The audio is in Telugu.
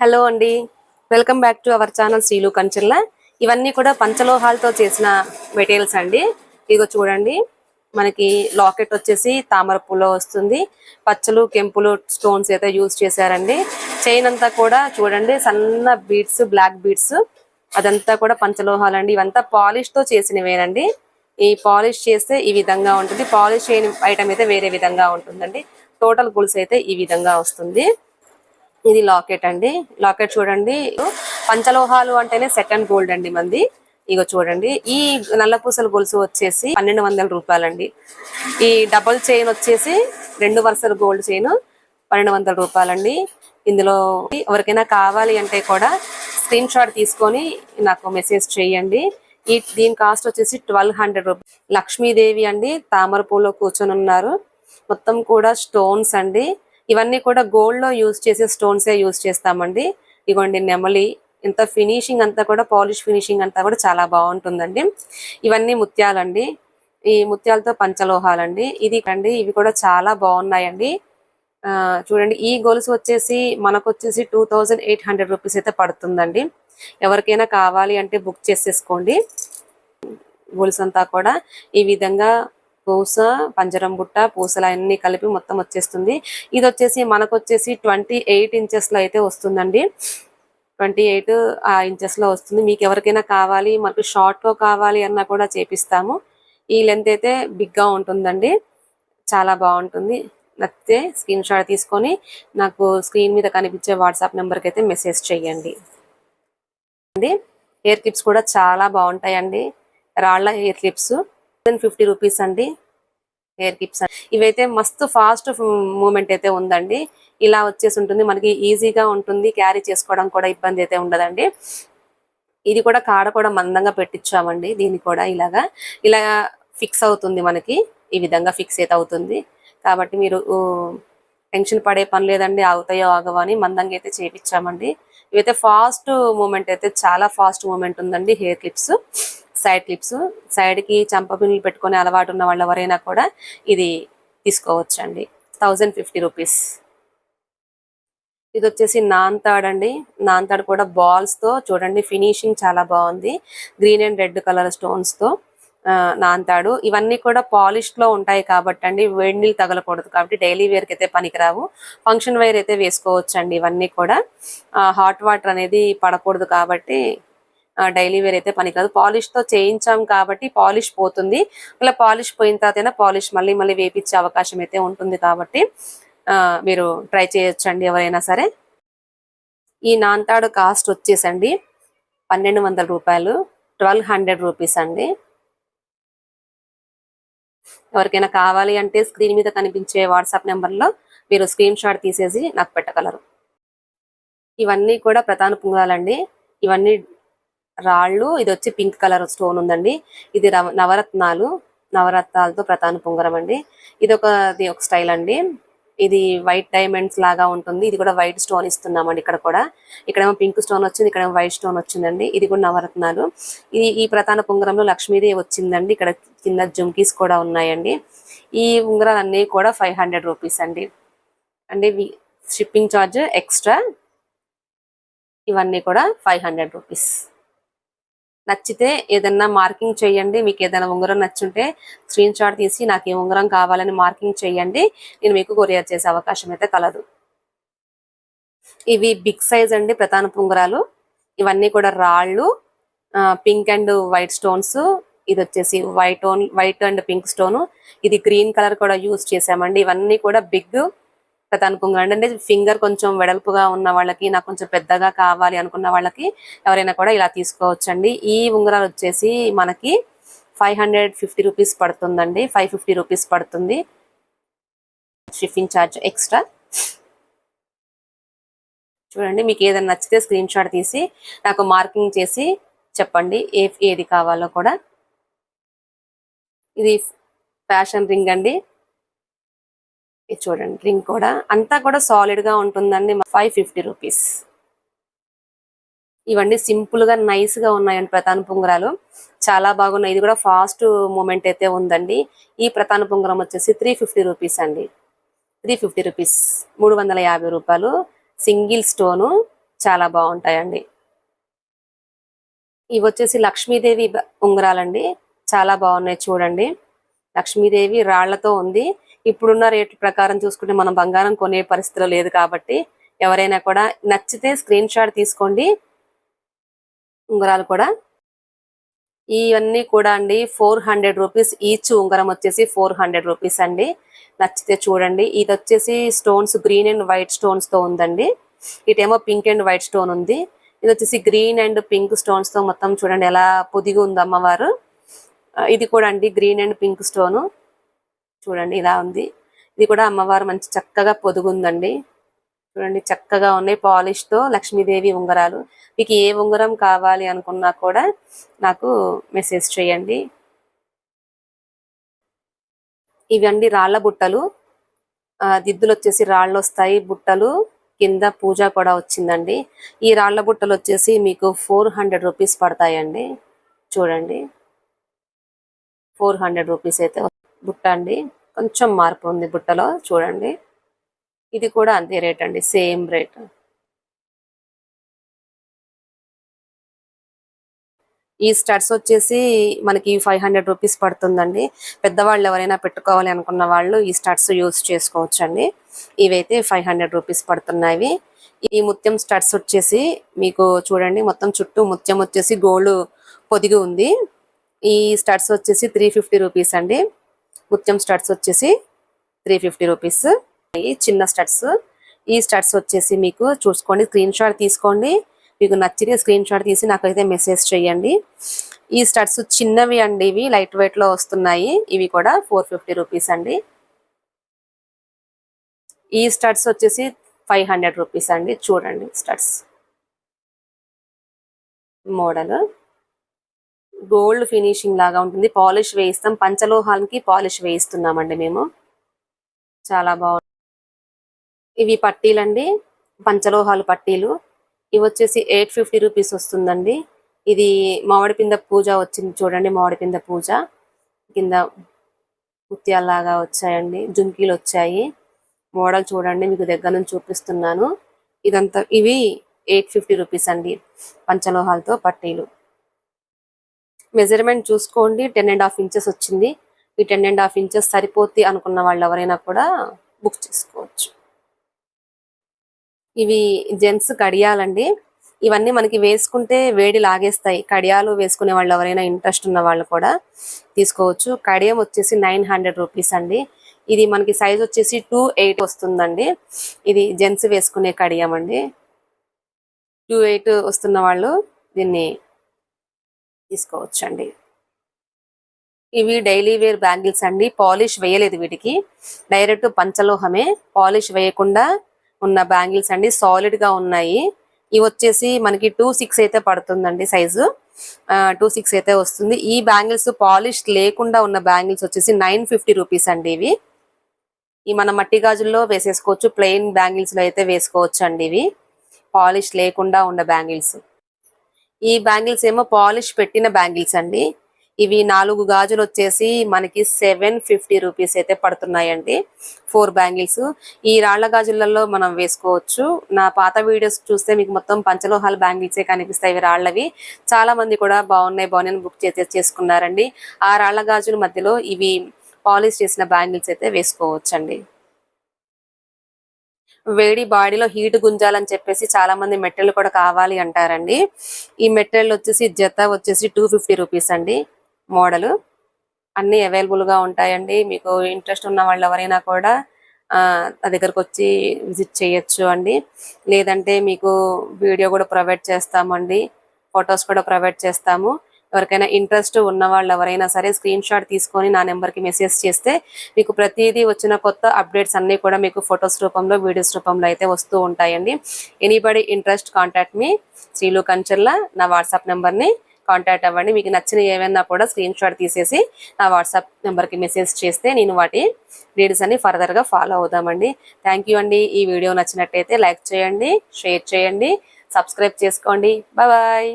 హలో అండి. Welcome back to our channel శ్రీలు కంచెల్ల ఇవన్నీ కూడా పంచలోహాలతో చేసిన మెటీరియల్స్ అండి. ఇదిగో చూడండి. మనకి లాకెట్ వచ్చేసి తామర పూలో వస్తుంది. పచ్చలు కెంపులు స్టోన్స్ అయితే యూజ్ చేశారండి. చైన్ అంతా కూడా చూడండి సన్న బీడ్స్ బ్లాక్ బీడ్స్. అదంతా కూడా పంచలోహాలండి. ఇవంతా పాలిష్తో చేసినవేనండి. ఈ పాలిష్ చేస్తే ఈ విధంగా ఉంటుంది. పాలిష్ చేయని ఐటమ్ అయితే వేరే విధంగా ఉంటుందండి. టోటల్ గుల్స్ అయితే ఈ విధంగా వస్తుంది. ఇది లాకెట్ అండి. లాకెట్ చూడండి. పంచలోహాలు అంటేనే సెకండ్ గోల్డ్ అండి మంది. ఇగో చూడండి. ఈ నల్లపూసల గొలుసు వచ్చేసి పన్నెండు వందల రూపాయలండి. ఈ డబుల్ చైన్ వచ్చేసి రెండు వరుసల గోల్డ్ చైన్ పన్నెండు వందల రూపాయలండి. ఇందులో ఎవరికైనా కావాలి అంటే కూడా స్క్రీన్ షాట్ తీసుకొని నాకు మెసేజ్ చేయండి. ఈ దీని కాస్ట్ వచ్చేసి ట్వెల్వ్ హండ్రెడ్ రూపీస్ లక్ష్మీదేవి అండి. తామర పూలో కూర్చొని ఉన్నారు మొత్తం కూడా స్టోన్స్ అండి. ఇవన్నీ కూడా గోల్డ్లో యూజ్ చేసే స్టోన్సే యూజ్ చేస్తామండి. ఇగోండి నెమలి ఇంత ఫినిషింగ్ అంతా కూడా పాలిష్ ఫినిషింగ్ అంతా కూడా చాలా బాగుంటుందండి. ఇవన్నీ ముత్యాలండి. ఈ ముత్యాలతో పంచలోహాలండి. ఇది అండి ఇవి కూడా చాలా బాగున్నాయండి. చూడండి ఈ గొలుసు వచ్చేసి మనకు వచ్చేసి two thousand eight hundred rupees అయితే పడుతుందండి. ఎవరికైనా కావాలి అంటే బుక్ చేసేసుకోండి. గొలుసు అంతా కూడా ఈ విధంగా పూస పంజరం బుట్ట పూసలు అన్ని కలిపి మొత్తం వచ్చేస్తుంది. ఇది వచ్చేసి మనకు వచ్చేసి ట్వంటీ ఎయిట్ ఇంచెస్లో అయితే వస్తుందండి. ట్వంటీ ఎయిట్ ఆ ఇంచెస్లో వస్తుంది. మీకు ఎవరికైనా కావాలి మనకు షార్ట్ కావాలి అన్నా కూడా చేపిస్తాము. ఈ లెంత్ అయితే బిగ్గా ఉంటుందండి. చాలా బాగుంటుంది. నచ్చితే స్క్రీన్ షాట్ తీసుకొని నాకు స్క్రీన్ మీద కనిపించే వాట్సాప్ నెంబర్కి అయితే మెసేజ్ చేయండి అండి హెయిర్ క్లిప్స్ కూడా చాలా బాగుంటాయండి. రాళ్ళ హెయిర్ క్లిప్స్. ఫిఫ్టీ రూపీస్ అండి. హెయిర్ క్లిప్స్ ఇవైతే మస్తు ఫాస్ట్ మూమెంట్ అయితే ఉందండి. ఇలా వచ్చేసి ఉంటుంది. మనకి ఈజీగా ఉంటుంది. క్యారీ చేసుకోవడం కూడా ఇబ్బంది అయితే ఉండదండి. ఇది కూడా కాడ కూడా మందంగా పెట్టించామండి. దీన్ని కూడా ఇలాగా ఇలా ఫిక్స్ అవుతుంది మనకి. ఈ విధంగా ఫిక్స్ అయితే అవుతుంది. కాబట్టి మీరు టెన్షన్ పడే పని లేదండి. అవుతాయో ఆగవో అని మందంగా అయితే చేపించామండి. ఇవైతే ఫాస్ట్ మూమెంట్ అయితే చాలా ఫాస్ట్ మూమెంట్ ఉందండి. హెయిర్ క్లిప్స్ సైడ్ క్లిప్స్ సైడ్కి చంప పిన్నులు పెట్టుకునే అలవాటు ఉన్న వాళ్ళు ఎవరైనా కూడా ఇది తీసుకోవచ్చండి. Thousand fifty rupees. ఇది వచ్చేసి నాన్ తాడ్ అండి. నాన్ తాడ్ కూడా బాల్స్తో చూడండి ఫినిషింగ్ చాలా బాగుంది. గ్రీన్ అండ్ రెడ్ కలర్ స్టోన్స్తో నాన్ తాడు ఇవన్నీ కూడా పాలిష్లో ఉంటాయి కాబట్టి అండి వేడి నీళ్ళు తగలకూడదు కాబట్టి డైలీ వేర్కి అయితే పనికిరావు. ఫంక్షన్ వేర్ అయితే వేసుకోవచ్చు అండి ఇవన్నీ కూడా. హాట్ వాటర్ అనేది పడకూడదు కాబట్టి డైలీ వేర్ అయితే పని పాలిష్తో చేయించాం కాబట్టి పాలిష్ పోతుంది. మళ్ళీ పాలిష్ పోయిన తర్వాత పాలిష్ మళ్ళీ మళ్ళీ వేపించే అవకాశం అయితే ఉంటుంది కాబట్టి మీరు ట్రై చేయొచ్చండి ఎవరైనా సరే. ఈ నాంతాడు కాస్ట్ వచ్చేసండి పన్నెండు వందల రూపాయలు. ట్వెల్వ్ హండ్రెడ్ రూపీస్ అండి. ఎవరికైనా కావాలి అంటే స్క్రీన్ మీద కనిపించే వాట్సాప్ నెంబర్లో మీరు స్క్రీన్ షాట్ తీసేసి నాకు పెట్టగలరు. ఇవన్నీ కూడా ప్రధాన పుంగాలండి ఇవన్నీ రాళ్ళు ఇది వచ్చి పింక్ కలర్ స్టోన్ ఉందండి. ఇది నవరత్నాలు నవరత్నాలతో ప్రధాన పుంగరం అండి. ఇది ఒక ఇది ఒక స్టైల్ అండి. ఇది వైట్ డైమండ్స్ లాగా ఉంటుంది. ఇది కూడా వైట్ స్టోన్ ఇస్తున్నామండి ఇక్కడ కూడా. ఇక్కడేమో పింక్ స్టోన్ వచ్చింది ఇక్కడేమో వైట్ స్టోన్ వచ్చిందండి. ఇది కూడా నవరత్నాలు. ఇది ఈ ప్రధాన పుంగరంలో లక్ష్మీదేవి వచ్చిందండి. ఇక్కడ కింద జుమ్కీస్ కూడా ఉన్నాయండి. ఈ ఉంగరాలు అన్నీ కూడా ఫైవ్ హండ్రెడ్ రూపీస్ అండి. అంటే షిప్పింగ్ ఛార్జ్ ఎక్స్ట్రా ఇవన్నీ కూడా ఫైవ్ హండ్రెడ్ రూపీస్. నచ్చితే ఏదన్నా మార్కింగ్ చేయండి. మీకు ఏదైనా ఉంగరం నచ్చుంటే స్క్రీన్ షాట్ తీసి నాకు ఈ ఉంగరం కావాలని మార్కింగ్ చేయండి. నేను మీకు కొరియర్ చేసే అవకాశం అయితే కలదు. ఇవి బిగ్ సైజ్ అండి ప్రధాన ఉంగరాలు. ఇవన్నీ కూడా రాళ్ళు పింక్ అండ్ వైట్ స్టోన్స్. ఇది వచ్చేసి white on white and pink stone. ఇది గ్రీన్ కలర్ కూడా యూజ్ చేసామండి ఇవన్నీ కూడా బిగ్ ప్రధాన ఉంగరం అంటే ఫింగర్ కొంచెం వెడల్పుగా ఉన్న వాళ్ళకి నాకు కొంచెం పెద్దగా కావాలి అనుకున్న వాళ్ళకి ఎవరైనా కూడా ఇలా తీసుకోవచ్చండి. ఈ ఉంగరాలు వచ్చేసి మనకి ఫైవ్ హండ్రెడ్ ఫిఫ్టీ రూపీస్ పడుతుందండి. ఫైవ్ ఫిఫ్టీ రూపీస్ పడుతుంది. Shipping charge extra. చూడండి మీకు ఏదైనా నచ్చితే స్క్రీన్ షాట్ తీసి నాకు మార్కింగ్ చేసి చెప్పండి ఏ ఏది కావాలో కూడా. ఇది ఫ్యాషన్ రింగ్ అండి. ఇది చూడండి. రింగ్ కూడా అంతా కూడా సాలిడ్గా ఉంటుందండి. ఫైవ్ ఫిఫ్టీ రూపీస్ ఇవన్నీ సింపుల్గా నైస్గా ఉన్నాయండి ప్రధాన పుంగరాలు చాలా బాగున్నాయి. ఇది కూడా ఫాస్ట్ మూమెంట్ అయితే ఉందండి. ఈ ప్రధాన పుంగరం వచ్చేసి త్రీ ఫిఫ్టీ రూపీస్ అండి. త్రీ ఫిఫ్టీ రూపీస్ మూడు వందల యాభై రూపాయలు. సింగిల్ స్టోను చాలా బాగుంటాయండి. ఇవి వచ్చేసి లక్ష్మీదేవి ఉంగరాలండి. చాలా బాగున్నాయి చూడండి. లక్ష్మీదేవి రాళ్ళతో ఉంది. ఇప్పుడున్న రేట్ ప్రకారం చూసుకుంటే మనం బంగారం కొనే పరిస్థితిలో లేదు కాబట్టి ఎవరైనా కూడా నచ్చితే స్క్రీన్ షాట్ తీసుకోండి. ఉంగరాలు కూడా. ఇవన్నీ కూడా అండి ఫోర్ హండ్రెడ్ రూపీస్ ఈచ్ ఉంగరం వచ్చేసి ఫోర్ హండ్రెడ్ రూపీస్ అండి. నచ్చితే చూడండి. ఇది వచ్చేసి స్టోన్స్ గ్రీన్ అండ్ వైట్ స్టోన్స్తో ఉందండి. ఇటేమో పింక్ అండ్ వైట్ స్టోన్ ఉంది. ఇది వచ్చేసి గ్రీన్ అండ్ పింక్ స్టోన్స్తో మొత్తం చూడండి ఎలా పొదిగి ఉంది అమ్మవారు. ఇది కూడా అండి గ్రీన్ అండ్ పింక్ స్టోన్ చూడండి ఇలా ఉంది. ఇది కూడా అమ్మవారు మంచి చక్కగా పొదుగుందండి. చూడండి చక్కగా ఉన్నాయి పాలిష్తో లక్ష్మీదేవి ఉంగరాలు. మీకు ఏ ఉంగరం కావాలి అనుకున్నా కూడా నాకు మెసేజ్ చేయండి. ఇవండి రాళ్ళ బుట్టలు. దిద్దులు వచ్చేసి రాళ్ళు వస్తాయి బుట్టలు కింద పూజ కూడా వచ్చిందండి. ఈ రాళ్ళ బుట్టలు వచ్చేసి మీకు ఫోర్ హండ్రెడ్ రూపీస్ పడతాయండి. చూడండి. ఫోర్ హండ్రెడ్ రూపీస్ అయితే బుట్ట అండి కొంచెం మార్పు ఉంది బుట్టలో చూడండి. ఇది కూడా అంతే రేట్ అండి సేమ్ రేట్. ఈ స్టడ్స్ వచ్చేసి మనకి ఫైవ్ హండ్రెడ్ రూపీస్ పడుతుందండి. పెద్దవాళ్ళు ఎవరైనా పెట్టుకోవాలి అనుకున్న వాళ్ళు ఈ స్టడ్స్ యూస్ చేసుకోవచ్చు అండి ఇవైతే ఫైవ్ హండ్రెడ్ రూపీస్ పడుతున్నాయి. ఈ ముత్యం స్టడ్స్ వచ్చేసి మీకు చూడండి మొత్తం చుట్టూ ముత్యం వచ్చేసి గోల్డ్ పొదిగి ఉంది. ఈ స్టడ్స్ వచ్చేసి త్రీ ఫిఫ్టీ రూపీస్ అండి. ముత్యం స్టడ్స్ వచ్చేసి త్రీ ఫిఫ్టీ రూపీస్ ఈ చిన్న స్టడ్స్ ఈ స్టడ్స్ వచ్చేసి మీకు చూసుకోండి స్క్రీన్ షాట్ తీసుకోండి. మీకు నచ్చితే స్క్రీన్ షాట్ తీసి నాకైతే మెసేజ్ చేయండి. ఈ స్టడ్స్ చిన్నవి అండి ఇవి లైట్ వెయిట్లో వస్తున్నాయి. ఇవి కూడా ఫోర్ ఫిఫ్టీ రూపీస్ అండి. ఈ స్టడ్స్ వచ్చేసి ఫైవ్ హండ్రెడ్ రూపీస్ అండి. చూడండి స్టడ్స్. మోడల్. గోల్డ్ ఫినిషింగ్ లాగా ఉంటుంది. పాలిష్ వేయిస్తాం. పంచలోహాలకి పాలిష్ వేయిస్తున్నామండి మేము. చాలా బాగుంది ఇవి పట్టీలండి. పంచలోహాలు పట్టీలు. ఇవి వచ్చేసి ఎయిట్ ఫిఫ్టీ రూపీస్ వస్తుందండి. ఇది మామిడి పింద పూజ వచ్చింది చూడండి మామిడి పింద పూజ. కింద ముత్యాల్లాగా వచ్చాయండి. జుంకీలు వచ్చాయి. మోడల్ చూడండి మీకు దగ్గర నుంచి చూపిస్తున్నాను. ఇదంతా ఇవి ఎయిట్ ఫిఫ్టీ రూపీస్ అండి. పంచలోహాలతో పట్టీలు. మెజర్మెంట్ చూసుకోండి. టెన్ అండ్ హాఫ్ ఇంచెస్ వచ్చింది. ఈ టెన్ అండ్ హాఫ్ ఇంచెస్ సరిపోతే అనుకున్న వాళ్ళు ఎవరైనా కూడా బుక్ చేసుకోవచ్చు. ఇవి జెంట్స్ కడియాలండి. ఇవన్నీ మనకి వేసుకుంటే వేడి లాగేస్తాయి. కడియాలు వేసుకునే వాళ్ళు ఎవరైనా ఇంట్రెస్ట్ ఉన్న వాళ్ళు కూడా తీసుకోవచ్చు. కడియం వచ్చేసి నైన్ హండ్రెడ్ రూపీస్ అండి. ఇది మనకి సైజ్ వచ్చేసి టూ ఎయిట్ వస్తుందండి. ఇది జెంట్స్ వేసుకునే కడియం అండి. టూ ఎయిట్ వస్తున్న వాళ్ళు దీన్ని తీసుకోవచ్చు అండి ఇవి డైలీ వేర్ బ్యాంగిల్స్ అండి. పాలిష్ వేయలేదు వీటికి. డైరెక్ట్ పంచలోహమే పాలిష్ వేయకుండా ఉన్న బ్యాంగిల్స్ అండి. సాలిడ్గా ఉన్నాయి. ఇవి వచ్చేసి మనకి టూ సిక్స్ అయితే పడుతుందండి సైజు. టూ సిక్స్ అయితే వస్తుంది. ఈ బ్యాంగిల్స్ పాలిష్ లేకుండా ఉన్న బ్యాంగిల్స్ వచ్చేసి నైన్ ఫిఫ్టీ రూపీస్ అండి ఇవి. ఈ మన మట్టి గాజుల్లో వేసేసుకోవచ్చు. ప్లెయిన్ బ్యాంగిల్స్లో అయితే వేసుకోవచ్చు అండి ఇవి. పాలిష్ లేకుండా ఉన్న బ్యాంగిల్స్. ఈ బ్యాంగిల్స్ ఏమో పాలిష్ పెట్టిన బ్యాంగిల్స్ అండి. ఇవి నాలుగు గాజులు వచ్చేసి మనకి సెవెన్ ఫిఫ్టీ రూపీస్ అయితే పడుతున్నాయండి. Four bangles. ఈ రాళ్ళ గాజులలో మనం వేసుకోవచ్చు. నా పాత వీడియోస్ చూస్తే మీకు మొత్తం పంచలోహాల బ్యాంగిల్సే కనిపిస్తాయి ఇవి రాళ్ళవి చాలా మంది కూడా బాగున్నాయి బాగున్నాయి బుక్ చేసే చేసుకున్నారండి. ఆ రాళ్ళ గాజుల మధ్యలో ఇవి పాలిష్ చేసిన బ్యాంగిల్స్ అయితే వేసుకోవచ్చండి. వేడి బాడీలో హీట్ గుంజాలని చెప్పేసి చాలా మంది మెటీరియల్ కూడా కావాలి అంటారండి. ఈ మెటీరియల్ వచ్చేసి జత వచ్చేసి టూ ఫిఫ్టీ రూపీస్ అండి మోడల్. అన్ని అవైలబుల్గా ఉంటాయండి. మీకు ఇంట్రెస్ట్ ఉన్న వాళ్ళు ఎవరైనా కూడా ఆ నా దగ్గరకు వచ్చి విజిట్ చేయొచ్చు అండి. లేదంటే మీకు వీడియో కూడా ప్రొవైడ్ చేస్తామండి. ఫొటోస్ కూడా ప్రొవైడ్ చేస్తాము. ఎవరికైనా ఇంట్రెస్ట్ ఉన్న వాళ్ళు ఎవరైనా సరే స్క్రీన్ షాట్ తీసుకొని నా నెంబర్కి మెసేజ్ చేస్తే మీకు ప్రతిదీ వచ్చిన కొత్త అప్డేట్స్ అన్నీ కూడా మీకు ఫొటోస్ రూపంలో వీడియోస్ రూపంలో అయితే వస్తూ ఉంటాయండి. ఎనీబడి ఇంట్రెస్ట్ కాంటాక్ట్ మీ శ్రీలు కంచర్ల నా వాట్సాప్ నెంబర్ని కాంటాక్ట్ అవ్వండి. మీకు నచ్చిన ఏమైనా కూడా స్క్రీన్ షాట్ తీసేసి నా వాట్సాప్ నెంబర్కి మెసేజ్ చేస్తే నేను వాటి డీటెయిల్స్ అన్ని ఫర్దర్గా ఫాలో అవుదామండి. థ్యాంక్ యూ అండి. ఈ వీడియో నచ్చినట్టయితే లైక్ చేయండి షేర్ చేయండి సబ్స్క్రైబ్ చేసుకోండి. బాయ్